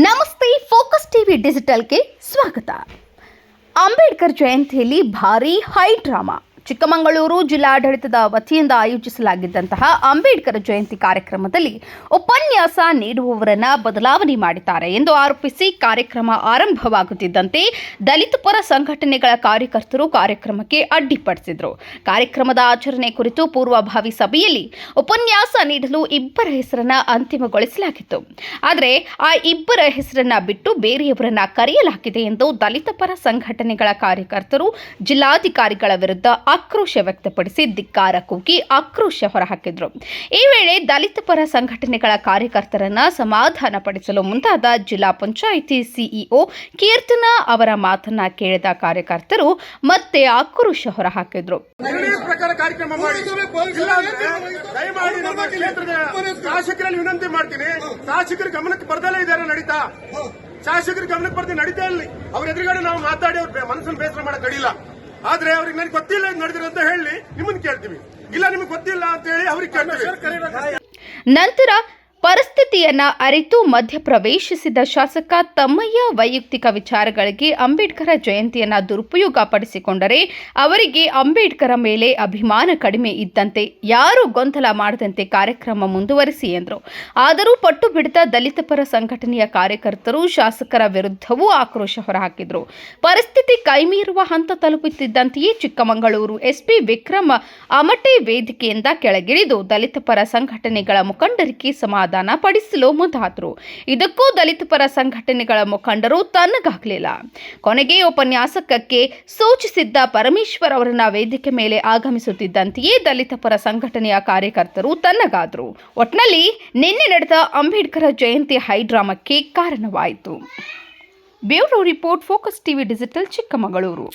ನಮಸ್ತೆ focus TV ಡಿಜಿಟಲ್ಗೆ ಸ್ವಾಗತ ಅಂಬೇಡ್ಕರ್ ಜಯಂತಿಯಲ್ಲಿ ಭಾರೀ ಹೈ ಡ್ರಾಮಾ ಚಿಕ್ಕಮಗಳೂರು ಜಿಲ್ಲಾಡಳಿತದ ವತಿಯಿಂದ ಆಯೋಜಿಸಲಾಗಿದ್ದಂತಹ ಅಂಬೇಡ್ಕರ್ ಜಯಂತಿ ಕಾರ್ಯಕ್ರಮದಲ್ಲಿ ಉಪನ್ಯಾಸ ನೀಡುವವರನ್ನ ಬದಲಾವಣೆ ಮಾಡಿದ್ದಾರೆ ಎಂದು ಆರೋಪಿಸಿ ಕಾರ್ಯಕ್ರಮ ಆರಂಭವಾಗುತ್ತಿದ್ದಂತೆ ದಲಿತ ಪರ ಸಂಘಟನೆಗಳ ಕಾರ್ಯಕರ್ತರು ಕಾರ್ಯಕ್ರಮಕ್ಕೆ ಅಡ್ಡಿಪಡಿಸಿದರು. ಕಾರ್ಯಕ್ರಮದ ಆಚರಣೆ ಕುರಿತು ಪೂರ್ವಭಾವಿ ಸಭೆಯಲ್ಲಿ ಉಪನ್ಯಾಸ ನೀಡಲು ಇಬ್ಬರ ಹೆಸರನ್ನ ಅಂತಿಮಗೊಳಿಸಲಾಗಿತ್ತು. ಆದರೆ ಆ ಇಬ್ಬರ ಹೆಸರನ್ನ ಬಿಟ್ಟು ಬೇರೆಯವರನ್ನ ಕರೆಯಲಾಗಿದೆ ಎಂದು ದಲಿತ ಪರ ಸಂಘಟನೆಗಳ ಕಾರ್ಯಕರ್ತರು ಜಿಲ್ಲಾಧಿಕಾರಿಗಳ ವಿರುದ್ಧ ಆಕ್ರೋಶ ವ್ಯಕ್ತಪಡಿಸಿ ಧಿಕ್ಕಾರ ಕೂಗಿ ಆಕ್ರೋಶ ಹೊರಹಾಕಿದ್ರು. ಈ ವೇಳೆ ದಲಿತ ಪರ ಸಂಘಟನೆಗಳ ಕಾರ್ಯಕರ್ತರನ್ನ ಸಮಾಧಾನಪಡಿಸಲು ಮುಂದಾದ ಜಿಲ್ಲಾ ಪಂಚಾಯಿತಿ ಸಿಇಒ ಕೀರ್ತನಾ ಅವರ ಮಾತನ್ನ ಕೇಳಿದ ಕಾರ್ಯಕರ್ತರು ಮತ್ತೆ ಆಕ್ರೋಶ ಹೊರಹಾಕಿದ್ರು. ಶಾಸಕರಲ್ಲಿ ವಿನಂತಿ ಮಾಡ್ತೀನಿ. ಶಾಸಕರ ಗಮನಕ್ಕೆ ಬರ್ದಲೇ ಇದ್ದಾರೆ ನಡೀತಾ. ಶಾಸಕರ ಗಮನಕ್ಕೆ ಬರ್ತೀನಿ ನಡೀತಾ ಇಲ್ಲಿ ಅವ್ರ ಎದುರುಗಡೆ ನಾವು ಮಾತಾಡಿ ಅವ್ರ ಮನಸ್ಸನ್ನು ಬೇಸರ ಮಾಡಕ್ ಅಡಿಲ್ಲ ಆದ್ರೆ ಅವ್ರಿಗೆ ನನಗೆ ಗೊತ್ತಿಲ್ಲ. ಇದು ನಡೆದಿದೆ ಅಂತ ಹೇಳಿ ನಿಮ್ಮನ್ನು ಕೇಳ್ತೀವಿ. ಇಲ್ಲ ನಿಮಗೆ ಗೊತ್ತಿಲ್ಲ ಅಂತ ಹೇಳಿ ಅವ್ರಿಗೆ ಕೇಳ್ತೀವಿ. ನಂತರ ಪರಿಸ್ಥಿತಿಯನ್ನ ಅರಿತು ಮಧ್ಯಪ್ರವೇಶಿಸಿದ ಶಾಸಕ ತಮ್ಮಯ್ಯ ವೈಯಕ್ತಿಕ ವಿಚಾರಗಳಿಗೆ ಅಂಬೇಡ್ಕರ ಜಯಂತಿಯನ್ನ ದುರುಪಯೋಗ ಪಡಿಸಿಕೊಂಡರೆ ಅವರಿಗೆ ಅಂಬೇಡ್ಕರ ಮೇಲೆ ಅಭಿಮಾನ ಕಡಿಮೆ ಇದ್ದಂತೆ ಯಾರು ಗೊಂದಲ ಮಾಡದಂತೆ ಕಾರ್ಯಕ್ರಮ ಮುಂದುವರಿಸಿ ಎಂದರು. ಆದರೂ ಪಟ್ಟು ಬಿಡದ ದಲಿತ ಪರ ಸಂಘಟನೆಯ ಕಾರ್ಯಕರ್ತರು ಶಾಸಕರ ವಿರುದ್ಧವೂ ಆಕ್ರೋಶ ಹೊರಹಾಕಿದರು. ಪರಿಸ್ಥಿತಿ ಕೈಮೀರುವ ಹಂತ ತಲುಪುತ್ತಿದ್ದಂತೆಯೇ ಚಿಕ್ಕಮಗಳೂರು ಎಸ್ಪಿ ವಿಕ್ರಮ ಅಮಟೆ ವೇದಿಕೆಯಿಂದ ಕೆಳಗಿಳಿದು ದಲಿತ ಪರ ಸಂಘಟನೆಗಳ ಮುಖಂಡರಿಗೆ ಸಮಾಧಾನ ಪಡಿಸಲು ಮುಂದಾದರು. ಇದಕ್ಕೂ ದಲಿತ ಪರ ಸಂಘಟನೆಗಳ ಮುಖಂಡರು ತನ್ನಗಾಗಲಿಲ್ಲ ಕೊನೆಗೆ ಉಪನ್ಯಾಸಕಕ್ಕೆ ಸೂಚಿಸಿದ್ದ ಪರಮೇಶ್ವರ್ ಅವರನ್ನ ವೇದಿಕೆ ಮೇಲೆ ಆಗಮಿಸುತ್ತಿದ್ದಂತೆಯೇ ದಲಿತ ಪರ ಸಂಘಟನೆಯ ಕಾರ್ಯಕರ್ತರು ತನ್ನಗಾದರು ಒಟ್ನಲ್ಲಿ ನಿನ್ನೆ ನಡೆದ ಅಂಬೇಡ್ಕರ್ ಜಯಂತಿ ಹೈಡ್ರಾಮಕ್ಕೆ ಕಾರಣವಾಯಿತು. Bureau report, Focus TV digital Chikkamagaluru.